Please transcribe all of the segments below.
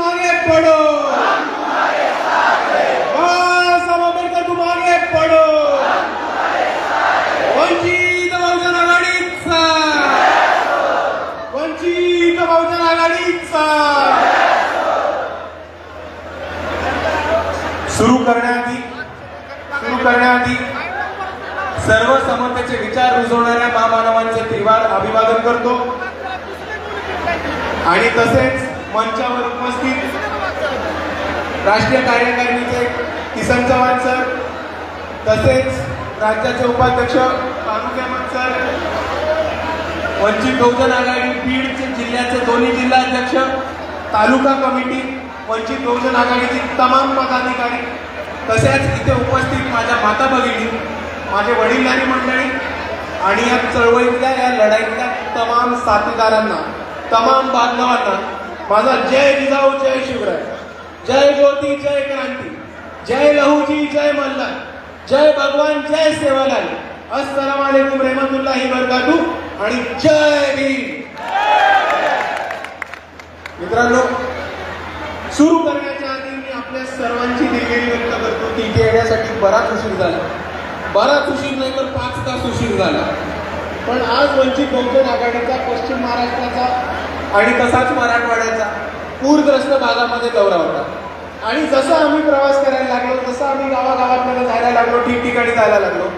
तुम आगे पढ़ो बाळासाहेब आंबेडकर तुम आगे पढ़ो वंचित बहुजन आघाडीचा. वंचित बहुजन आघाडीचा. सुरू करण्याआधी सुरू करण्याआधी सर्व समतेचे विचार रुजवणाऱ्या महामानवांचे त्रिवार अभिवादन करतो. आणि तसेच मंचावर उपस्थित राष्ट्रीय कार्यकारिणीचे किसन चव्हाण सर तसेच राज्याचे उपाध्यक्ष तालुके सर वंचित बहुजन आघाडी बीडचे जिल्ह्याचे दोन्ही जिल्हाध्यक्ष तालुका कमिटी वंचित बहुजन आघाडीची तमाम पदाधिकारी तसेच इथे उपस्थित माझ्या माता भगिनी माझे वडीलधारी मंडळी आणि या चळवळीतल्या या लढाईतल्या तमाम साथीदारांना तमाम बांधवांना माझा जय जिजाऊ जय शिवराय. जय ज्योती जय क्रांती. जय लहूजी जय मल्हार. जय भगवान जय सेवालाल. अस्सलाम वालेकुम रहमतुल्लाही बरकातू आणि जय भीम. मित्रांनो सुरू करण्याच्या आधी मी आपल्या सर्वांची दिलगिरी व्यक्त करतो की येण्यासाठी बराच उशीर झाला. बराच उशीर नाही तर पाच तास उशीर झाला. पण आज वंचित बहुजन आघाडीचा पश्चिम महाराष्ट्राचा आणि तसाच मराठवाड्याचा पूरग्रस्त भागामध्ये दौरा होता. आणि जसं आम्ही प्रवास करायला लागलो तसं आम्ही गावागावांमध्ये जायला लागलो ठिकठिकाणी जायला लागलो.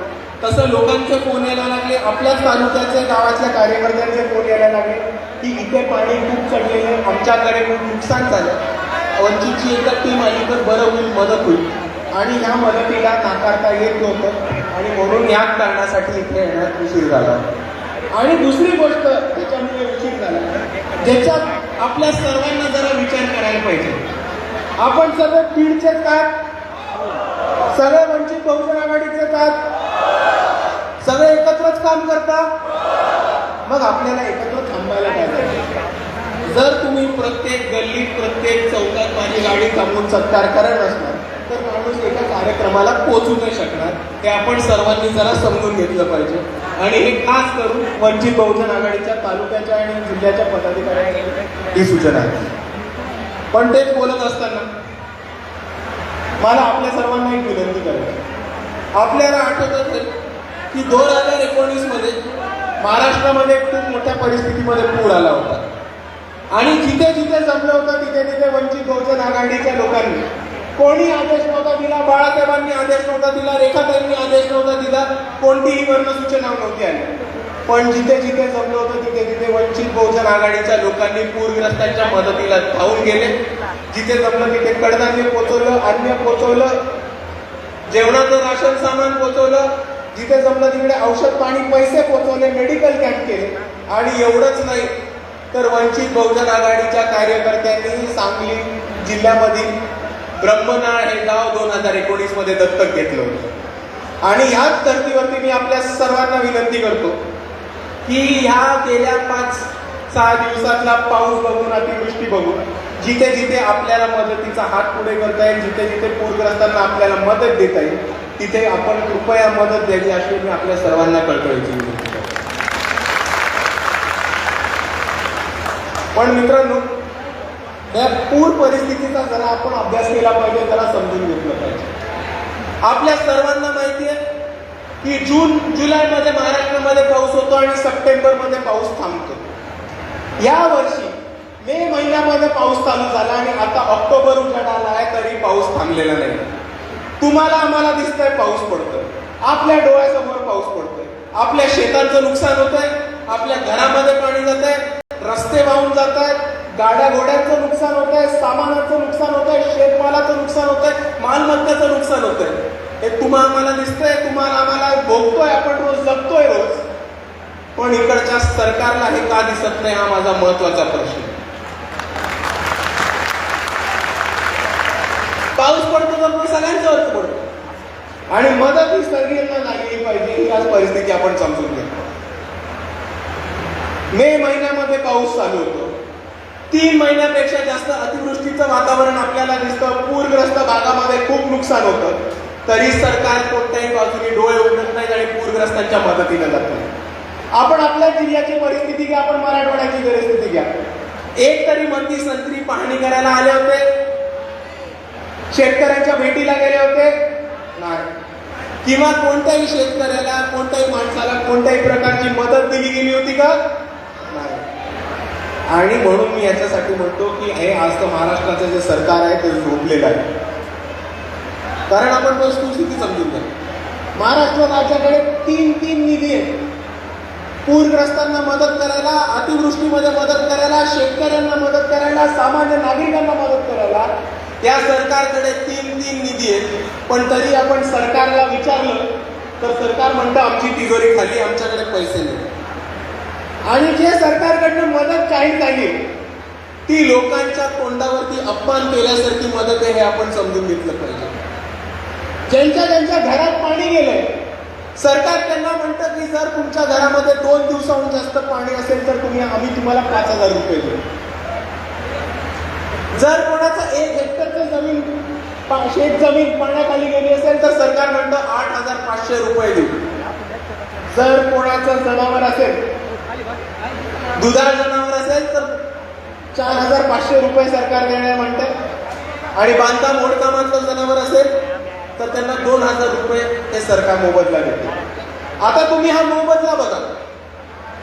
तसं लोकांचे फोन यायला लागले आपल्याच तालुक्याचे गावातल्या कार्यकर्त्यांचे फोन यायला लागले की इथे पाणी खूप चढलेले आमच्याकडे खूप नुकसान झालं वंचितची एकदा टीम आली तर बरं होईल मदत होईल. आणि ह्या मदतीला नाकारता येत नव्हतं. आणि म्हणून या कारणासाठी इथे येण्यात उशीर झाला. आणि दुसरी गोष्ट त्याच्यामुळे उशीर झाला. ज्याच्यात आपल्या सर्वांना जरा विचार करायला पाहिजे. आपण सगळे बीडचेच का सगळे वंचित बहुजन आघाडीचे का सगळे एकत्रच काम करता मग आपल्याला एकत्र थांबायला पाहिजे जर तुम्ही प्रत्येक गल्लीत प्रत्येक चौकात माझी गाडी थांबून सत्कार करत असणार तर माणूस कार्यक्रमाला पोचू नाही शकणार हे आपण सर्वांनी जरा समजून घेतलं पाहिजे. आणि हे खास करून वंचित बहुजन आघाडीच्या तालुक्याच्या आणि जिल्ह्याच्या पदाधिकाऱ्यांनी ही सूचना आहे. पण तेच बोलत असताना मला आपल्या सर्वांना एक विनंती करायची आपल्याला आठवत असेल की दोन हजार एकोणीसमध्ये महाराष्ट्रामध्ये खूप मोठ्या परिस्थितीमध्ये पूर आला होता. आणि जिथे जिथे जमलं होतं तिथे तिथे वंचित बहुजन आघाडीच्या लोकांनी कोणी आदेश नव्हता दिला बाळासाहेबांनी आदेश नव्हता दिला रेखाताईंनी आदेश नव्हता दिला कोणतीही वर्णसूचना नव्हती आली. पण जिथे जिथे जमलं होतं तिथे तिथे वंचित बहुजन आघाडीच्या लोकांनी पूरग्रस्तांच्या मदतीला धावून गेले. जिथे जमलं तिथे कडधान्य पोचवलं अन्न पोचवलं जेवणाचं राशन सामान पोचवलं. जिथे जमलं तिकडे औषध पाणी पैसे पोचवले मेडिकल कॅम्प केले. आणि एवढंच नाही तर वंचित बहुजन आघाडीच्या कार्यकर्त्यांनी सांगली जिल्ह्यामधील ब्रह्मनाळ हे गाव दोन हजार एकोणीसमध्ये दत्तक घेतलं होतं. आणि ह्याच धर्तीवरती मी आपल्या सर्वांना विनंती करतो की ह्या गेल्या पाच सहा दिवसातला पाऊस बघून अतिवृष्टी बघून जिथे जिथे आपल्याला मदतीचा हात पुढे करता येईल जिथे जिथे पूरग्रस्तांना आपल्याला मदत देता येईल तिथे आपण कृपया मदत द्यावी अशी मी आपल्या सर्वांना कळकळीची विनंती पण मित्रांनो या पूर परिस्थितीचा जरा आपण अभ्यास केला पाहिजे जरा समजून घेतलं पाहिजे. आपल्या सर्वांना माहिती आहे की जून जुलैमध्ये महाराष्ट्रामध्ये पाऊस होतो आणि सप्टेंबरमध्ये पाऊस थांबतो. या वर्षी मे महिन्यामध्ये पाऊस चालू झाला आणि आता ऑक्टोबर उजाड आला आहे तरी पाऊस थांबलेला नाही. तुम्हाला आम्हाला दिसतंय पाऊस पडतोय. आपल्या डोळ्यासमोर पाऊस पडतोय. आपल्या शेतांचं नुकसान होत आहे आपल्या घरामध्ये पाणी जात आहे रस्ते वाहून जात आहेत गाड्या घोड्यांचं नुकसान होत आहे सामानाचं नुकसान होत आहे शेतमालाचं नुकसान होत आहे मालमत्तेचं नुकसान होत आहे. हे तुम्हाला आम्हाला दिसतंय तुम्हाला आम्हाला भोगतोय आपण रोज जगतोय रोज. पण इकडच्या सरकारला हे का दिसत नाही हा माझा महत्त्वाचा प्रश्न पाऊस पडतो तर मग सगळ्यांच्यावरच पडतो. आणि मदत ही सगळ्यांना लागली पाहिजे ही आज परिस्थिती आपण समजून घेतो मे महिन्यामध्ये पाऊस चालू होतो. तीन महिन्यापेक्षा जास्त अतिवृष्टीचं वातावरण आपल्याला दिसतं. पूरग्रस्त भागामध्ये खूप नुकसान होतं. तरी सरकार कोणत्याही बाजूने डोळे उघडत नाही आणि पूरग्रस्तांच्या मदतीला जात नाही. आपण आपल्या जिल्ह्याची परिस्थिती घ्या आपण मराठवाड्याची परिस्थिती घ्या. एक तरी मंत्री संत्री पाहणी करायला आले होते. शेतकऱ्यांच्या भेटीला गेले होते. नाही. किंवा कोणत्याही शेतकऱ्याला कोणत्याही माणसाला कोणत्याही प्रकारची मदत दिली गेली होती का? आणि म्हणून मी याच्यासाठी म्हणतो की हे आज तर महाराष्ट्राचं जे सरकार आहे ते झोपलेलं आहे. कारण आपण वस्तुस्थिती समजून घ्या. महाराष्ट्र राज्याकडे तीन तीन निधी आहेत. पूरग्रस्तांना मदत करायला अतिवृष्टीमध्ये मदत करायला शेतकऱ्यांना मदत करायला सामान्य नागरिकांना मदत करायला या सरकारकडे तीन तीन निधी आहेत. पण तरी आपण सरकारला विचारलं तर सरकार म्हणतं आमची तिजोरी खाली आमच्याकडे पैसे नाही. आणि जे सरकारकडनं मदत काहीच नाही ती लोकांच्या तोंडावरती अपमान केल्यासारखी मदत आहे हे आपण समजून घेतलं पाहिजे. ज्यांच्या ज्यांच्या घरात पाणी गेलंय सरकार त्यांना म्हणतं की जर तुमच्या घरामध्ये दोन दिवसाहून जास्त पाणी असेल तर तुम्ही आम्ही तुम्हाला पाच हजार रुपये देऊ. जर कोणाचं एक हेक्टरचं जमीन शेत जमीन पाण्याखाली गेली असेल तर सरकार म्हणतं आठ हजार पाचशे रुपये देऊ. जर कोणाचं जनावर असेल दुधाळ जनावर असेल तर चार हजार पाचशे रुपये सरकार देणे म्हणते. आणि बांधकाम ओढकामातलं जनावर असेल तर त्यांना दोन हजार रुपये हे सरकार मोबदला देते. आता तुम्ही हा मोबदला बघा.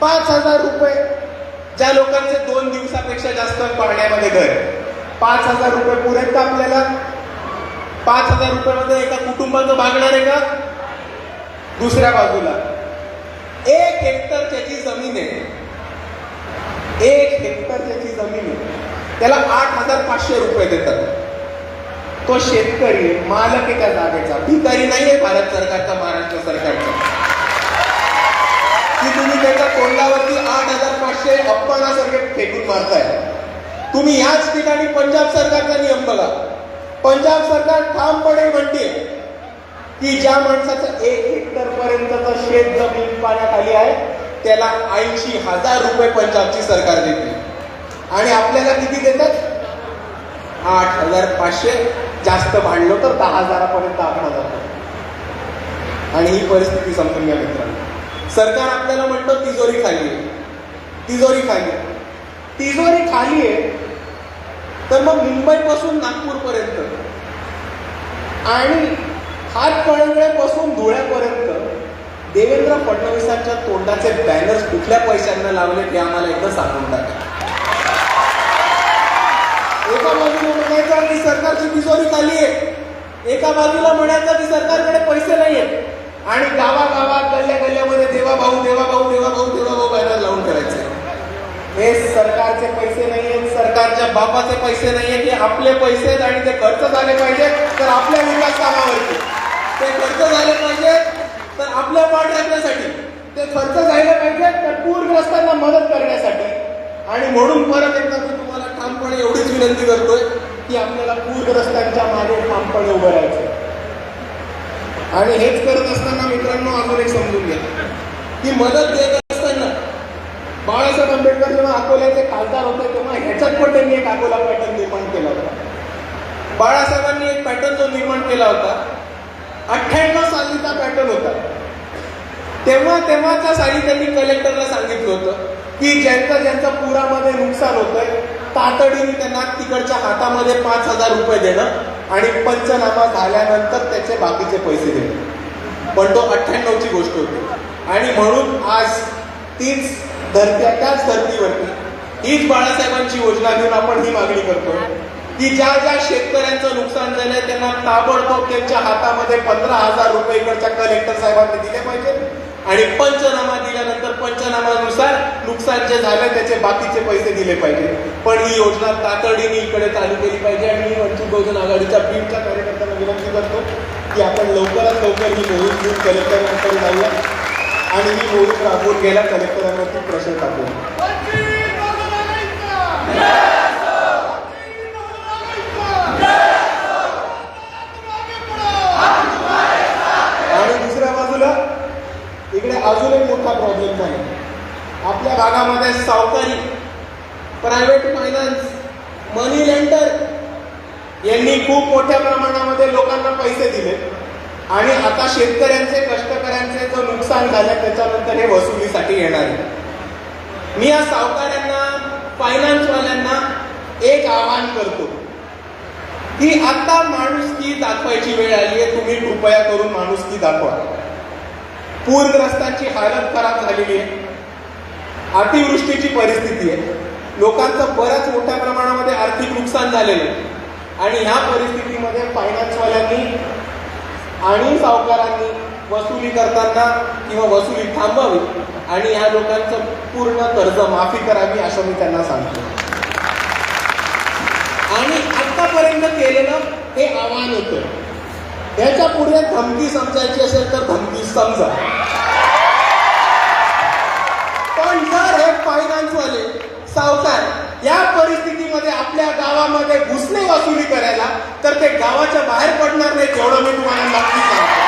पाच हजार रुपये ज्या लोकांचे दोन दिवसापेक्षा जास्त पाहण्यामध्ये घर पाच हजार रुपये पुरेत का आपल्याला? पाच हजार रुपयामध्ये एका कुटुंबाचं भागणार आहे का? दुसऱ्या बाजूला. एक हेक्टर त्याची जमीन आहे एक त्याची जमीन आहे. त्याला आठ हजार पाचशे रुपये देतात. तो शेतकरी मालक आहे त्या जागेचा. भिकारी नाहीये भारत सरकारचा महाराष्ट्र सरकारचा. की तुम्ही त्याच्या तोंडावरती आठ हजार पाचशे अपमानासारखे फेकून मारताय. तुम्ही याच ठिकाणी पंजाब सरकारचा नियम बघा. पंजाब सरकार ठामपणे म्हणते की ज्या माणसाचं एक हेक्टर पर्यंतचं शेत जमीन पाण्याखाली आहे त्याला ऐंशी हजार रुपये पंजाबची सरकार देते. आणि आपल्याला किती देतात? आठ हजार पाचशे. जास्त भांडलो तर दहा हजारापर्यंत आपण जातो आणि ही परिस्थिती समजून घ्या मित्रांनो. सरकार आपल्याला म्हणतं तिजोरी खाली आहे. तिजोरी खाली आहे. तिजोरी खाली आहे. तर मग मुंबईपासून नागपूरपर्यंत आणि हातकणंगल्यापासून धुळ्यापर्यंत देवेंद्र फडणवीसांच्या तोंडाचे बॅनर्स कुठल्या पैशांना लावले ते आम्हाला एकदा सांगून टाका. एका बाजूला म्हणायचं की सरकारची तिजोरी खाली आहे. एका बाजूला म्हणायचं की सरकारकडे पैसे नाही आहेत आणि गावागावात गल्ल्या गल्ल्यामध्ये देवा भाऊ देवा भाऊ देवा भाऊ देवा भाऊ बॅनर लावून करायचे हे सरकारचे पैसे नाही आहेत सरकारच्या बापाचे पैसे नाही आहेत हे आपले पैसे आहेत आणि ते खर्च झाले पाहिजे तर आपल्या विकास कामावरती. ते खर्च झाले पाहिजे तर आपल्या पाठ राखण्यासाठी. ते खर्च झाले पाहिजे तर पूरग्रस्तांना मदत करण्यासाठी. आणि म्हणून परत एकदा मी एवढीच विनंती करतोय की आपल्याला पूरग्रस्तांच्या मागे ठामपणे उभं राहायचं. आणि हेच करत असताना मित्रांनो अजून एक समजून घ्या. की मदत देत असताना बाळासाहेब आंबेडकर जेव्हा अकोल्याचे खासदार होते तेव्हा ह्याच्यात पण त्यांनी एक अकोला पॅटर्न निर्माण केला होता. बाळासाहेबांनी एक पॅटर्न जो निर्माण केला होता अठ्ठ्याण्णव सालीचा पॅटर्न होता. तेव्हा तेव्हाच्या साली त्यांनी कलेक्टरला सांगितलं होतं की ज्यांचं ज्यांचं पुरामध्ये नुकसान होतंय तातडीने त्यांना तिकडच्या हातामध्ये पाच हजार रुपये देणं आणि पंचनामा झाल्यानंतर त्याचे बाकीचे पैसे देणं. पण तो अठ्ठ्याण्णवची गोष्ट होती. आणि म्हणून आज तीच धरत्या त्याच धर्तीवरती हीच बाळासाहेबांची योजना घेऊन आपण ही मागणी करतोय की ज्या ज्या शेतकऱ्यांचं नुकसान झालंय त्यांना ताबडतोब त्यांच्या हातामध्ये पंधरा हजार रुपये इकडच्या कलेक्टर साहेबांनी दिले पाहिजे. आणि पंचनामा दिल्यानंतर पंचनामानुसार नुकसान जे झालं त्याचे बाकीचे पैसे दिले पाहिजे. पण ही योजना तातडीने इकडे चालू केली पाहिजे आणि मी वंचित बहुजन आघाडीच्या बीडच्या कार्यकर्त्यांना विनंती करतो की आपण लवकरात लवकर ही मोहीम घेऊन कलेक्टरांकडे जाऊया आणि ही मोहीम राबवून गेला कलेक्टरांवरती प्रश्न टाकूया आणि दुसऱ्या बाजूला इकडे अजून एक मोठा प्रॉब्लेम झाला. आपल्या भागामध्ये सावकारी प्रायव्हेट फायनान्स मनी लेंडर यांनी खूप मोठ्या प्रमाणामध्ये लोकांना पैसे दिले. आणि आता शेतकऱ्यांचे कष्टकऱ्यांचे जो नुकसान झालं त्याच्यानंतर हे वसुलीसाठी येणार आहे. मी या सावकाऱ्यांना फायनान्सवाल्यांना एक आवाहन करतो. की आता माणुसकी दाखवायची वेळ आली आहे तुम्ही कृपया करून माणुसकी दाखवा. पूरग्रस्तांची हालत खराब झालेली आहे. अतिवृष्टीची परिस्थिती आहे. लोकांचं बऱ्याच मोठ्या प्रमाणामध्ये आर्थिक नुकसान झालेलं आहे. आणि ह्या परिस्थितीमध्ये फायनान्सवाल्यांनी आणि सावकारांनी वसुली करताना किंवा वसुली थांबवावी आणि ह्या लोकांचं पूर्ण कर्ज माफी करावी असं मी त्यांना सांगतो. आणि आतापर्यंत केलेलं हे आव्हान होतं. त्याच्या पुढे धमकी समजायची असेल तर धमकी समजा. पण जर हे फायनान्सवाले सावकार या परिस्थितीमध्ये आपल्या गावामध्ये घुसणे वसुली करायला तर ते गावाच्या बाहेर पडणार नाही एवढं मी तुम्हाला नक्की सांगतो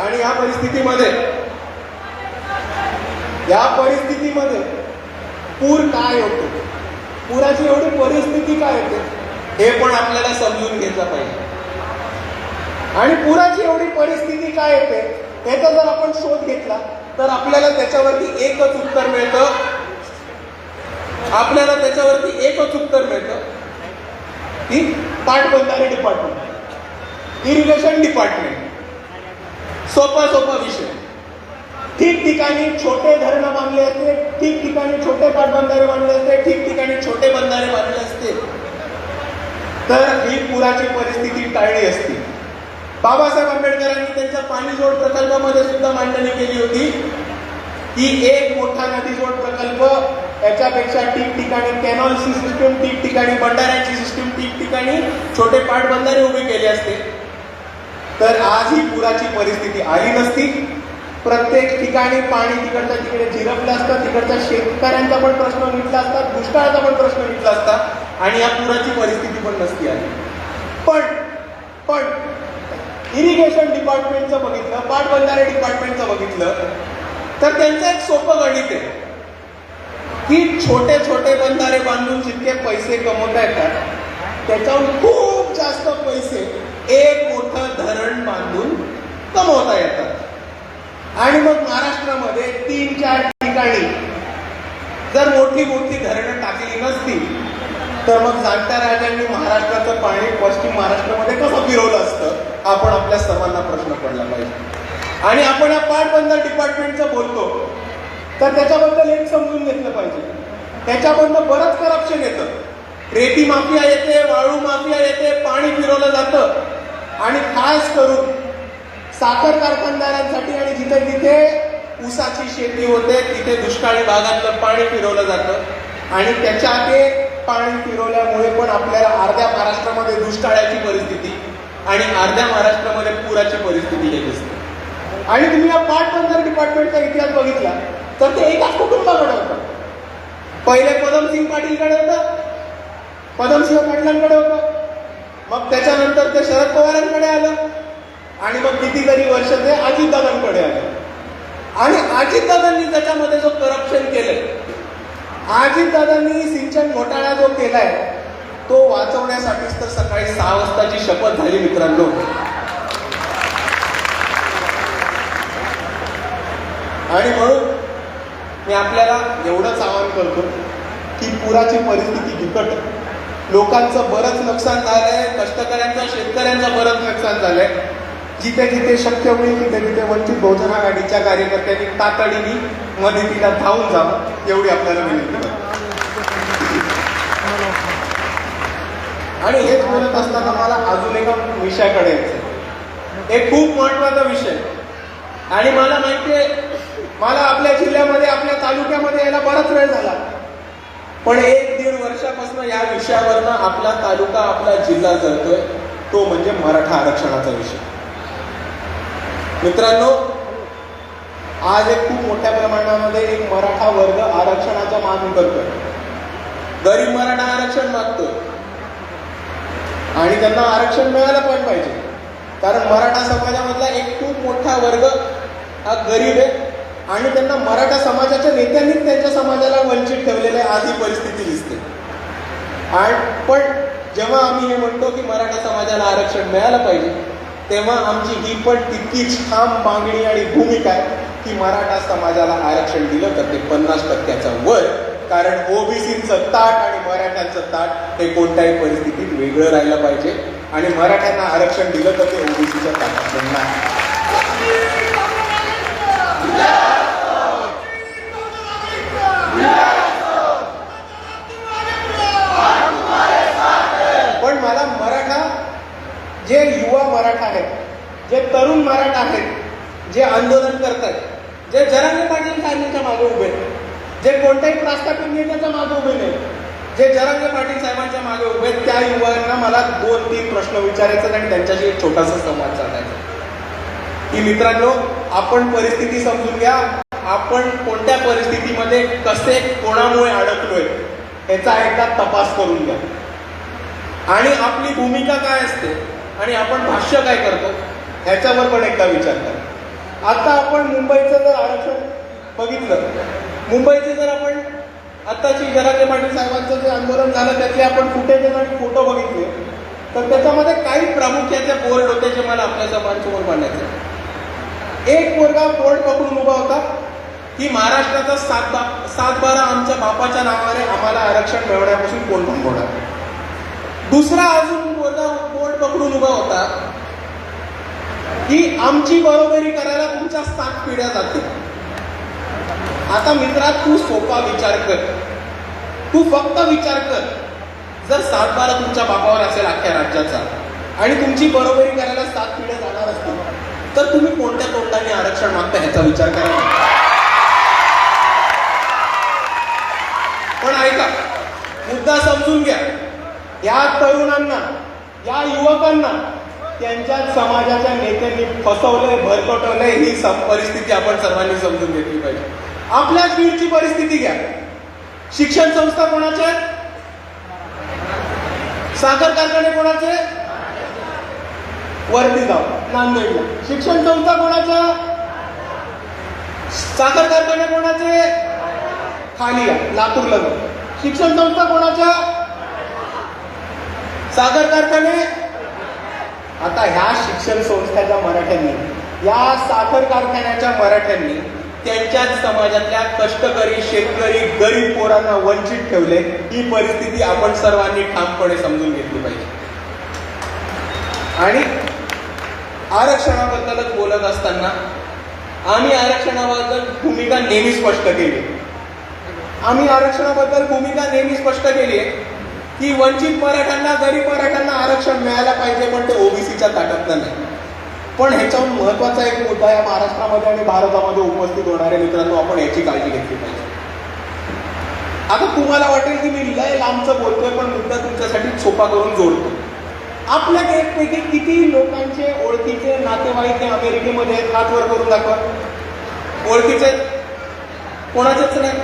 आणि या परिस्थितीमध्ये या परिस्थितीमध्ये पूर काय होतो? पुराची एवढी परिस्थिती काय होते? हे पण आपल्याला समजून घेतलं पाहिजे. आणि पुराची एवढी परिस्थिती काय येते त्याचा जर आपण शोध घेतला तर आपल्याला त्याच्यावरती एकच उत्तर मिळतं. आपल्याला त्याच्यावरती एकच उत्तर मिळतं. की पाटबंधारे डिपार्टमेंट इरिगेशन डिपार्टमेंट सोपा सोपा विषय. ठिकठिकाणी छोटे धरणं बांधले असते ठिकठिकाणी छोटे पाटबंधारे बांधले असते ठिकठिकाणी छोटे बंधारे बांधले असते. तर ही पुराची परिस्थिती टाळली असती. बाबासाहेब आंबेडकरांनी त्यांच्या पाणी जोड प्रकल्पामध्ये सुद्धा मांडणी केली होती. की एक मोठा नदी जोड प्रकल्प याच्यापेक्षा ठिकठिकाणी कॅनॉलची सिस्टीम ठिकठिकाणी बंधाऱ्यांची सिस्टीम ठिकठिकाणी छोटे पाटबंधारे उभे केले असते. तर आज ही पुराची परिस्थिती आली नसती. प्रत्येक ठिकाणी पाणी तिकडच्या तिकडे झिरपलं असतं तिकडच्या शेतकऱ्यांचा पण प्रश्न मिटला असता दुष्काळाचा पण प्रश्न मिटला असता आणि या पुराची परिस्थिती पण नसती आली. पण पण इरिगेशन डिपार्टमेंटचं बघितलं पाटबंधारे डिपार्टमेंटचं बघितलं तर त्यांचं एक सोपं गणित आहे की छोटे छोटे बंधारे बांधून जितके पैसे कमवता येतात त्याच्याहून खूप जास्त पैसे एक मोठं धरण बांधून कमवता येतात. आणि मग महाराष्ट्रामध्ये तीन चार ठिकाणी जर मोठी मोठी धरणं टाकली नसती तर मग जाणत्या राजांनी महाराष्ट्राचं पाणी पश्चिम महाराष्ट्रामध्ये कसं फिरवलं असतं? आपण आपल्या सर्वांना प्रश्न पडला पाहिजे. आणि आपण या पाटबंदर डिपार्टमेंटचं बोलतो. तर त्याच्याबद्दल एक समजून घेतलं पाहिजे. त्याच्याबद्दल बरंच करप्शन येतं. रेती माफिया येते वाळू माफिया येते पाणी फिरवलं जातं. आणि खास करून साखर कारखानदारांसाठी आणि जिथे जिथे ऊसाची शेती होते तिथे दुष्काळी भागातलं पाणी फिरवलं जातं. आणि त्याच्या ते पाणी फिरवल्यामुळे पण आपल्याला अर्ध्या महाराष्ट्रामध्ये दुष्काळाची परिस्थिती आणि अर्ध्या महाराष्ट्रामध्ये पुराची परिस्थिती येत असते. आणि तुम्ही या पाटबंदर डिपार्टमेंटचा इतिहास बघितला तर ते एकाच कुटुंबाकडे होतं. पहिले पदमसिंग पाटीलकडे होतं पदमसिंह पाटलांकडे होतं. मग त्याच्यानंतर ते शरद पवारांकडे आलं. आणि मग कितीतरी वर्ष ते अजितदादांकडे आलं. आणि अजितदादांनी त्याच्यामध्ये जो करप्शन केलंय अजितदादांनी सिंचन घोटाळा जो केलाय तो वाचवण्यासाठीच तर सकाळी सहा वाजताची शपथ झाली मित्रांनो. आणि म्हणून मी आपल्याला एवढंच आवाहन करतो की पुराची परिस्थिती बिकट. लोकांचं बरंच नुकसान झालंय कष्टकऱ्यांचं शेतकऱ्यांचं बरंच नुकसान झालंय. जिथे जिथे शक्य होईल तिथे तिथे वंचित बहुजन आघाडीच्या कार्यकर्त्यांनी तातडीने मदतीला धावून जावं एवढी आपल्याला विनंती आणि हेच बोलत असताना मला अजून एका विषयाकडे यायचं एक खूप महत्त्वाचा विषय आणि मला माहिती आहे मला आपल्या जिल्ह्यामध्ये आपल्या तालुक्यामध्ये यायला बराच वेळ झाला. पण एक दीड वर्षापासून या विषयावरनं आपला तालुका आपला जिल्हा जळतोय. तो म्हणजे मराठा आरक्षणाचा विषय. मित्रांनो आज एक खूप मोठ्या प्रमाणामध्ये एक मराठा वर्ग आरक्षणाच्या मागणी करतोय गरीब मराठा आरक्षण मागतोय. आणि त्यांना आरक्षण मिळायला पण पाहिजे. कारण मराठा समाजामधला एक खूप मोठा वर्ग हा गरीब आहे आणि त्यांना मराठा समाजाच्या नेत्यांनीच त्यांच्या समाजाला वंचित ठेवलेलं आहे आज ही परिस्थिती दिसते. आणि पण जेव्हा आम्ही हे म्हणतो की मराठा समाजाला आरक्षण मिळालं पाहिजे तेव्हा आमची ही पण तितकीच ठाम मागणी आणि भूमिका आहे की मराठा समाजाला आरक्षण दिलं तर ते पन्नास टक्क्याचं वर कारण ओबीसीचं ताट आणि मराठ्यांचं ताट हे कोणत्याही परिस्थितीत वेगळं राहिलं पाहिजे. आणि मराठ्यांना आरक्षण दिलं तर ते ओबीसीच्या ताटात नाही. पण मला मराठा जे युवा मराठा आहेत जे तरुण मराठा आहेत जे आंदोलन करतात जे जरांगे पाटील साहेबांच्या मागे उभे आहेत जे कोणत्याही प्रास्ताविक नेत्याच्या मागे उभे नाही जे जरांगे पाटील साहेबांच्या मागे उभे आहेत त्या युवकांना मला दोन तीन प्रश्न विचारायचा आणि त्यांच्याशी एक छोटासा संवाद साधायचा. की मित्रांनो आपण परिस्थिती समजून घ्या. आपण कोणत्या परिस्थितीमध्ये कसे कोणामुळे अडकलोय याचा एकदा तपास करून घ्या. आणि आपली भूमिका काय असते? आणि आपण भाष्य काय करतो? ह्याच्यावर पण एकदा विचार करा. आता आपण मुंबईचं जर आरक्षण बघितलं मुंबईचे जर आपण आत्ताची जराजे पाटील साहेबांचं जे आंदोलन झालं त्यातले आपण फुटेज आणि फोटो बघितले तर त्याच्यामध्ये काही प्रामुख्याचे बोर्ड होते जे मला आपल्या समाजासमोर मांडायचे. एक पोरगा बोर्ड पकडून उभा होता. की महाराष्ट्राचा सात बा सात बारा आमच्या बापाच्या नावाने आम्हाला आरक्षण मिळवण्यापासून कोण थांबवणार दुसरा अजून बोर्डा बोर्ड पकडून उभा होता की आमची बरोबरी करायला तुमच्या सात पिढ्या जातील. आता मित्रा तू सोपा विचार कर. तू फक्त विचार कर. जर सात बारा तुमच्या बापावर असेल अख्ख्या राज्याचा आणि तुमची बरोबरी करायला सात पिढ्या जाणार असतील तर तुम्ही कोणत्या तोंडाने आरक्षण मागता ह्याचा विचार करा. पण ऐका मुद्दा समजून घ्या. या तरुणांना या युवकांना त्यांच्या समाजाच्या नेत्यांनी फसवलंय भरकटवलंय ही परिस्थिती आपण सर्वांनी समजून घेतली पाहिजे. आपल्याच बीडची परिस्थिती घ्या. शिक्षण संस्था कोणाच्या आहेत? साखर कारखाने कोणाचे वरती जाऊ नांदेडला. शिक्षण संस्था कोणाच्या साखर कारखाने कोणाचे? खाली आहे लातूरला जाऊ. शिक्षण संस्था कोणाच्या साखर कारखाने? आता ह्या शिक्षण संस्थेच्या मराठ्यांनी या साखर कारखान्याच्या मराठ्यांनी त्यांच्याच समाजातल्या कष्टकरी शेतकरी गरीब पोरांना वंचित ठेवले. ही परिस्थिती आपण सर्वांनी ठामपणे समजून घेतली पाहिजे. आणि आरक्षणाबद्दलच बोलत असताना आम्ही आरक्षणाबद्दल भूमिका नेहमी स्पष्ट केली आम्ही आरक्षणाबद्दल भूमिका नेहमी स्पष्ट केली आहे. की वंचित मराठ्यांना गरीब मराठ्यांना आरक्षण मिळायला पाहिजे पण ते ओबीसीच्या ताटातलं नाही. पण ह्याच्याहून महत्त्वाचा एक मुद्दा या महाराष्ट्रामध्ये आणि भारतामध्ये उपस्थित होणारे मित्रांनो आपण याची काळजी घेतली पाहिजे. आता तुम्हाला वाटेल की मी लय लांबचं बोलतोय पण मुद्दा तुमच्यासाठी सोपा करून जोडतो. आपल्या एकपैकी किती लोकांचे ओळखीचे नातेवाईक हे अमेरिकेमध्ये आहेत? हात वर करून दाखवा. ओळखीचे कोणाचेच नाही.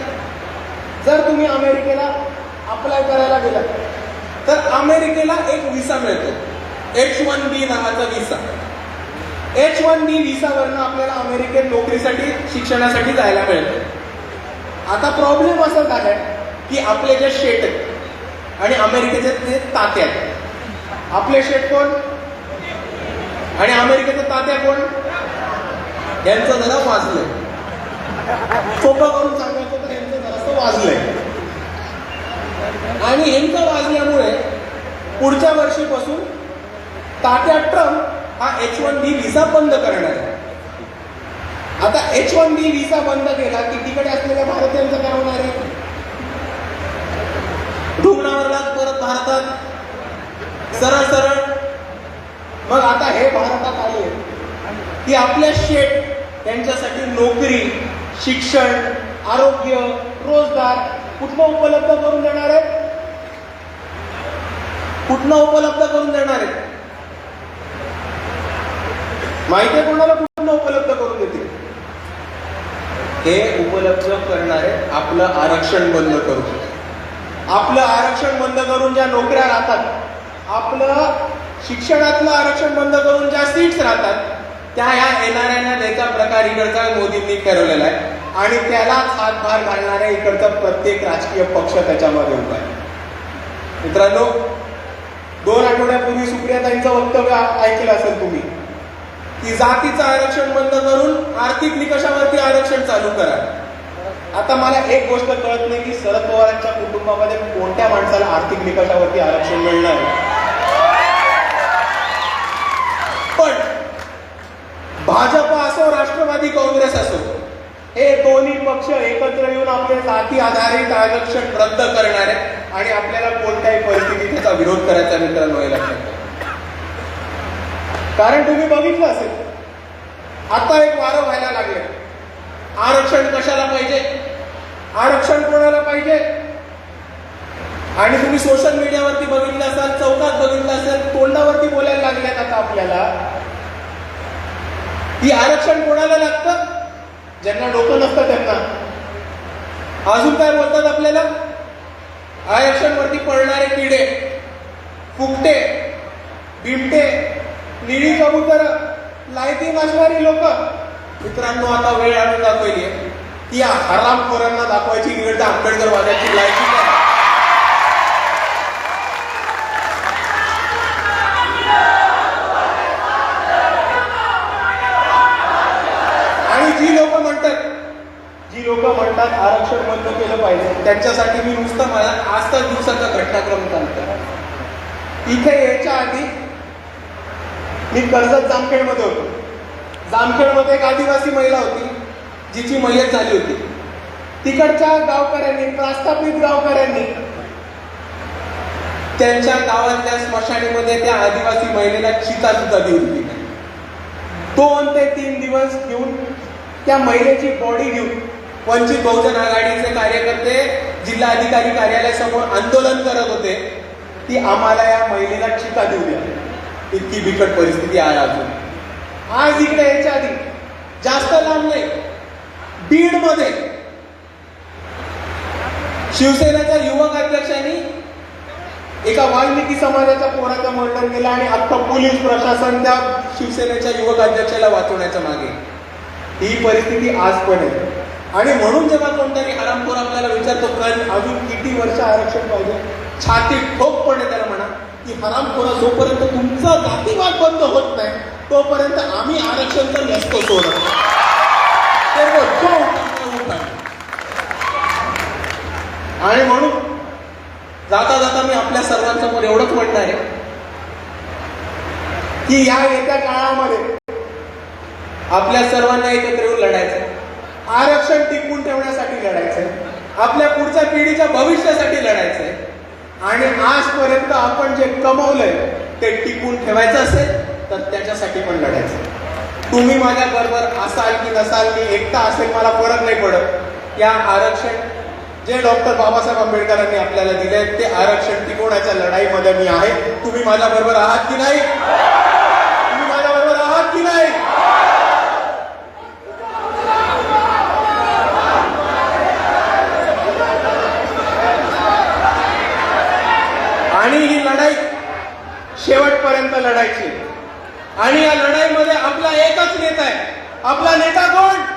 जर तुम्ही अमेरिकेला अप्लाय करायला गेला तर अमेरिकेला एक विसा मिळतो. एच वन बी नावाचा विसा एच वन बी विसावरनं आपल्याला अमेरिकेत नोकरीसाठी शिक्षणासाठी जायला मिळतं. आता प्रॉब्लेम असा झालाय की आपले जे शेट आहेत आणि अमेरिकेचे ते तात्या आहेत. आपले शेट कोण? आणि अमेरिकेचे तात्या कोण? यांचं जरा वाजलंय. सोपं करून सांगायचं तर यांचं जरासं वाजलंय. आणि यांचं वाजल्यामुळे पुढच्या वर्षीपासून तात्या ट्रम्प हा एच वन बी व्हिसा बंद करणार आहे. आता एच वन बी व्हिसा बंद केला की तिकडे असलेल्या भारतीयांचं काय होणार आहे? रुग्णावरलाच परत भारतात. सरळ सरळ मग आता हे भारतात आले. की आपल्या शेट यांच्यासाठी नोकरी शिक्षण आरोग्य रोजगार कुठनं उपलब्ध करून देणार आहे कुठनं उपलब्ध करून देणार आहे माहिती आहे कोणाला कुठनं उपलब्ध करून देतील? हे उपलब्ध करणारे आपलं आरक्षण बंद करून. आपलं आरक्षण बंद करून ज्या नोकऱ्या राहतात आपलं शिक्षणातलं आरक्षण बंद करून ज्या सीट्स राहतात त्या ह्या येणाऱ्यांना द्यायचा प्रकार इकडचा मोदींनी ठरवलेला आहे. आणि त्यालाच हातभार घालणाऱ्या इकडचा प्रत्येक राजकीय पक्ष त्याच्यामध्ये उभा आहे. मित्रांनो दोन आठवड्यापूर्वी सुप्रियाताईंचं वक्तव्य ऐकलं असेल तुम्ही. की जातीचं आरक्षण बंद करून आर्थिक निकषावरती आरक्षण चालू करा. आता मला एक गोष्ट कळत नाही की शरद पवारांच्या कुटुंबामध्ये कोणत्या माणसाला आर्थिक निकषावरती आरक्षण मिळणार पण भाजप असो राष्ट्रवादी काँग्रेस असो हे दोन्ही पक्ष एकत्र येऊन आपले जाती आधारित आरक्षण रद्द करणार आहे आणि आपल्याला कोणत्याही परिस्थितीत त्याचा विरोध करायचा मित्रांनो हे लक्षात कारण तुम्ही बघितलं असेल आता एक वारं व्हायला लागले आरक्षण कशाला पाहिजे? आरक्षण कोणाला पाहिजे? आणि तुम्ही सोशल मीडियावरती बघितलं असाल चौकात बघितलं असेल तोंडावरती बोलायला लागल्यात आता आपल्याला. की आरक्षण कोणाला लागतं? ज्यांना डोकं नसतं त्यांना. अजून काय बोलतात आपल्याला? आरक्षण पडणारे किडे फुकटे बिमटे निळी कबूतर लायती नसणारी लोक. मित्रांनो आता वेळ आणून दाखवली ती की या हरामखोरांना दाखवायची वेळ तर आंबेडकर वादाची लायकी काय आणि जी लोक म्हणतात जी लोक म्हणतात आरक्षण बंद केलं पाहिजे त्यांच्यासाठी मी नुसतं मला आजचा दिवसाचा घटनाक्रम सांगतो. इथे यायच्या आधी मी कर्जत जामखेडमध्ये होतो. जामखेडमध्ये एक आदिवासी महिला होती जिची मयत झाली होती. तिकडच्या गावकऱ्यांनी प्रास्थापित गावकऱ्यांनी त्यांच्या गावातल्या स्मशानीमध्ये त्या आदिवासी महिलेला चिता सुद्धा देऊन दिली. दोन ते तीन दिवस घेऊन त्या महिलेची बॉडी घेऊन वंचित बहुजन आघाडीचे कार्यकर्ते जिल्हा अधिकारी कार्यालयासमोर आंदोलन करत होते. की आम्हाला या महिलेला चिता देऊ द्या. इतकी बिकट परिस्थिती आहे अजून. आज इकडे याच्या आधी जास्त लांब नाही. बीडमध्ये शिवसेनेच्या युवक अध्यक्षांनी एका वाल्मिकी समाजाच्या पोराचा मर्डर केलं आणि आत्ता पोलीस प्रशासन त्या शिवसेनेच्या युवक अध्यक्षाला वाचवण्याच्या मागे. ही परिस्थिती आज पण आहे. आणि म्हणून जेव्हा कोणतरी हरामखोर आपल्याला विचारतो कारण अजून किती वर्ष आरक्षण पाहिजे? छाती ठोकपणे त्याला म्हणा की हरामखोरा जोपर्यंत तुमचा जातीवाद बंद होत नाही तोपर्यंत आम्ही आरक्षण तर नसतो सोडत आणि म्हणून जाता जाता मी आपल्या सर्वांसमोर एवढंच म्हणणार आहे की या येत्या काळामध्ये आपल्या सर्वांना एकत्र येऊन लढायचं आरक्षण टिकवून ठेवण्यासाठी लढायचंय. आपल्या पुढच्या पिढीच्या भविष्यासाठी लढायचंय. आणि आजपर्यंत आपण जे कमवलंय ते टिकून ठेवायचं असेल तर त्याच्यासाठी पण लढायचं तुम्ही माझ्या बरोबर असाल की नसाल मी एकटा असेल मला फरक नाही पडत. या आरक्षण जे डॉक्टर बाबासाहेब आंबेडकरांनी आपल्याला दिले ते आरक्षण टिकवण्याच्या लढाईमध्ये मी आहे. तुम्ही माझ्या बरोबर आहात की नाही? तुम्ही माझ्या बरोबर आहात की नाही आणि ही लढाई शेवटपर्यंत लढायची. आणि या लढाईमध्ये आपला एकच नेता आहे. आपला नेता कोण?